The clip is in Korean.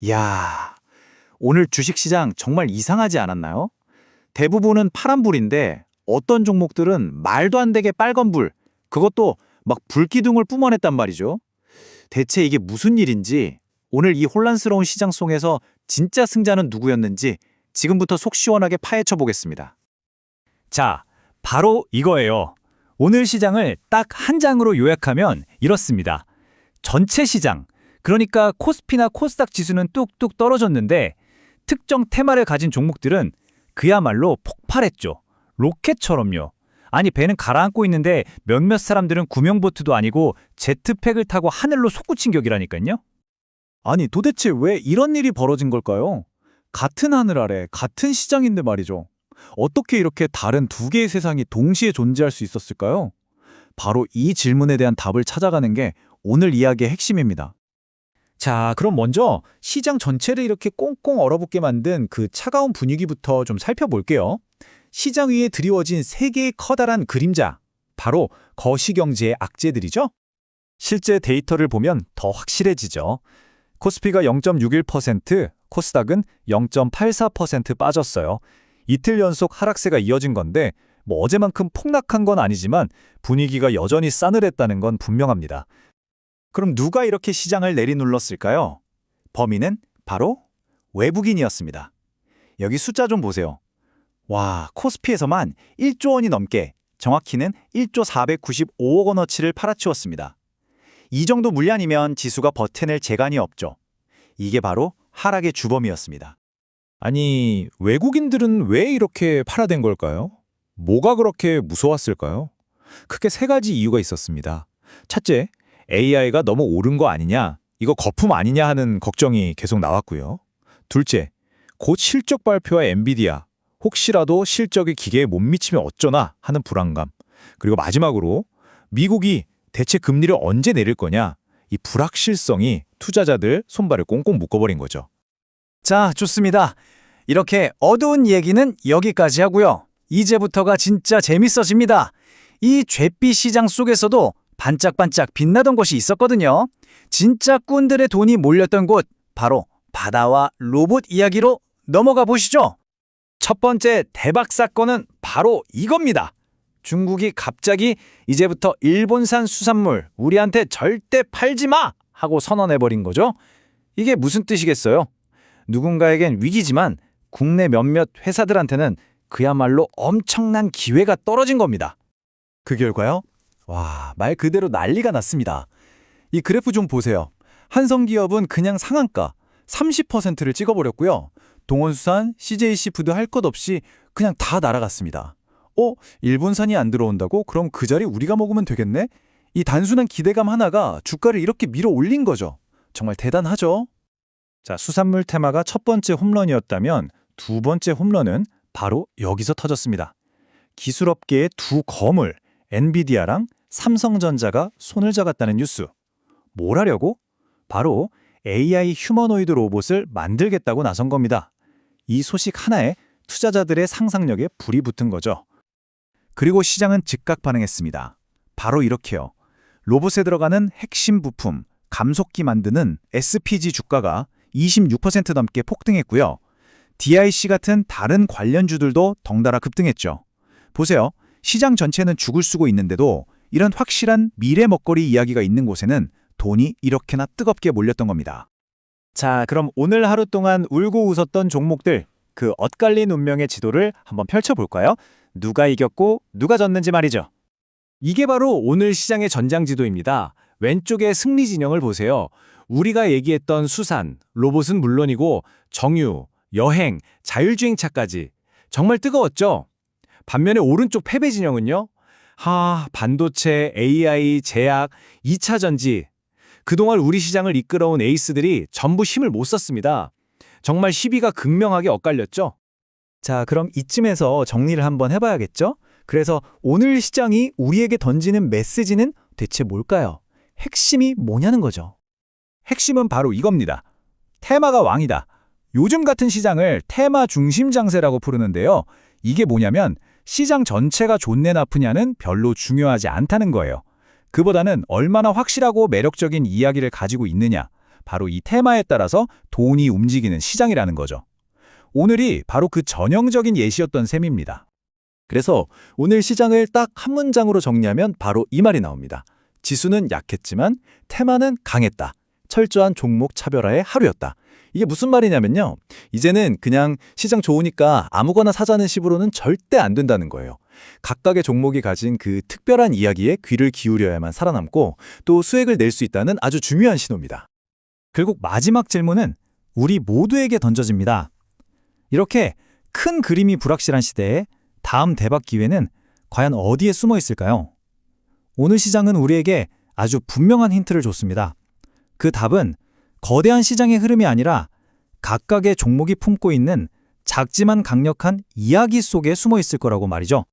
이야, 오늘 주식시장 정말 이상하지 않았나요? 대부분은 파란불인데 어떤 종목들은 말도 안 되게 빨간불, 그것도 막 불기둥을 뿜어냈단 말이죠. 대체 이게 무슨 일인지 오늘 이 혼란스러운 시장 속에서 진짜 승자는 누구였는지 지금부터 속 시원하게 파헤쳐 보겠습니다. 자, 바로 이거예요. 오늘 시장을 딱 한 장으로 요약하면 이렇습니다. 전체 시장, 그러니까 코스피나 코스닥 지수는 뚝뚝 떨어졌는데 특정 테마를 가진 종목들은 그야말로 폭발했죠. 로켓처럼요. 아니 배는 가라앉고 있는데 몇몇 사람들은 구명보트도 아니고 제트팩을 타고 하늘로 솟구친 격이라니까요. 아니 도대체 왜 이런 일이 벌어진 걸까요? 같은 하늘 아래 같은 시장인데 말이죠. 어떻게 이렇게 다른 두 개의 세상이 동시에 존재할 수 있었을까요? 바로 이 질문에 대한 답을 찾아가는 게 오늘 이야기의 핵심입니다. 자, 그럼 먼저 시장 전체를 이렇게 꽁꽁 얼어붙게 만든 그 차가운 분위기부터 좀 살펴볼게요. 시장 위에 드리워진 세 개의 커다란 그림자, 바로 거시경제의 악재들이죠. 실제 데이터를 보면 더 확실해지죠. 코스피가 0.61%, 코스닥은 0.84% 빠졌어요. 이틀 연속 하락세가 이어진 건데 뭐 어제만큼 폭락한 건 아니지만 분위기가 여전히 싸늘했다는 건 분명합니다. 그럼 누가 이렇게 시장을 내리눌렀을까요? 범인은 바로 외국인이었습니다. 여기 숫자 좀 보세요. 와, 코스피에서만 1조 원이 넘게, 정확히는 1조 495억 원어치를 팔아치웠습니다. 이 정도 물량이면 지수가 버텨낼 재간이 없죠. 이게 바로 하락의 주범이었습니다. 아니, 외국인들은 왜 이렇게 팔아댄 걸까요? 뭐가 그렇게 무서웠을까요? 크게 세 가지 이유가 있었습니다. 첫째, AI가 너무 오른 거 아니냐, 이거 거품 아니냐 하는 걱정이 계속 나왔고요. 둘째, 곧 실적 발표와 엔비디아, 혹시라도 실적이 기계에 못 미치면 어쩌나 하는 불안감. 그리고 마지막으로 미국이 대체 금리를 언제 내릴 거냐, 이 불확실성이 투자자들 손발을 꽁꽁 묶어버린 거죠. 자, 좋습니다. 이렇게 어두운 얘기는 여기까지 하고요. 이제부터가 진짜 재밌어집니다. 이 죄빛 시장 속에서도 반짝반짝 빛나던 곳이 있었거든요. 진짜 꾼들의 돈이 몰렸던 곳, 바로 바다와 로봇 이야기로 넘어가 보시죠. 첫 번째 대박 사건은 바로 이겁니다. 중국이 갑자기 이제부터 일본산 수산물 우리한테 절대 팔지 마! 하고 선언해버린 거죠. 이게 무슨 뜻이겠어요? 누군가에겐 위기지만 국내 몇몇 회사들한테는 그야말로 엄청난 기회가 떨어진 겁니다. 그 결과요? 와, 말 그대로 난리가 났습니다. 이 그래프 좀 보세요. 한성기업은 그냥 상한가 30%를 찍어버렸고요. 동원수산, CJC푸드 할 것 없이 그냥 다 날아갔습니다. 어? 일본산이 안 들어온다고? 그럼 그 자리 우리가 먹으면 되겠네? 이 단순한 기대감 하나가 주가를 이렇게 밀어 올린 거죠. 정말 대단하죠? 자, 수산물 테마가 첫 번째 홈런이었다면 두 번째 홈런은 바로 여기서 터졌습니다. 기술업계의 두 거물, 엔비디아랑 삼성전자가 손을 잡았다는 뉴스. 뭘 하려고? 바로 AI 휴머노이드 로봇을 만들겠다고 나선 겁니다. 이 소식 하나에 투자자들의 상상력에 불이 붙은 거죠. 그리고 시장은 즉각 반응했습니다. 바로 이렇게요. 로봇에 들어가는 핵심 부품, 감속기 만드는 SPG 주가가 26% 넘게 폭등했고요. DIC 같은 다른 관련주들도 덩달아 급등했죠. 보세요. 시장 전체는 죽을 쓰고 있는데도 이런 확실한 미래 먹거리 이야기가 있는 곳에는 돈이 이렇게나 뜨겁게 몰렸던 겁니다. 자, 그럼 오늘 하루 동안 울고 웃었던 종목들, 그 엇갈린 운명의 지도를 한번 펼쳐볼까요? 누가 이겼고 누가 졌는지 말이죠. 이게 바로 오늘 시장의 전장지도입니다. 왼쪽의 승리 진영을 보세요. 우리가 얘기했던 수산, 로봇은 물론이고 정유, 여행, 자율주행차까지 정말 뜨거웠죠. 반면에 오른쪽 패배 진영은요. 하, 반도체, AI, 제약, 2차 전지. 그동안 우리 시장을 이끌어온 에이스들이 전부 힘을 못 썼습니다. 정말 시비가 극명하게 엇갈렸죠. 자, 그럼 이쯤에서 정리를 한번 해봐야겠죠? 그래서 오늘 시장이 우리에게 던지는 메시지는 대체 뭘까요? 핵심이 뭐냐는 거죠. 핵심은 바로 이겁니다. 테마가 왕이다. 요즘 같은 시장을 테마 중심 장세라고 부르는데요. 이게 뭐냐면 시장 전체가 좋네 나쁘냐는 별로 중요하지 않다는 거예요. 그보다는 얼마나 확실하고 매력적인 이야기를 가지고 있느냐, 바로 이 테마에 따라서 돈이 움직이는 시장이라는 거죠. 오늘이 바로 그 전형적인 예시였던 셈입니다. 그래서 오늘 시장을 딱 한 문장으로 정리하면 바로 이 말이 나옵니다. 지수는 약했지만 테마는 강했다. 철저한 종목 차별화의 하루였다. 이게 무슨 말이냐면요. 이제는 그냥 시장 좋으니까 아무거나 사자는 식으로는 절대 안 된다는 거예요. 각각의 종목이 가진 그 특별한 이야기에 귀를 기울여야만 살아남고 또 수익을 낼 수 있다는 아주 중요한 신호입니다. 결국 마지막 질문은 우리 모두에게 던져집니다. 이렇게 큰 그림이 불확실한 시대에 다음 대박 기회는 과연 어디에 숨어 있을까요? 오늘 시장은 우리에게 아주 분명한 힌트를 줬습니다. 그 답은 거대한 시장의 흐름이 아니라 각각의 종목이 품고 있는 작지만 강력한 이야기 속에 숨어 있을 거라고 말이죠.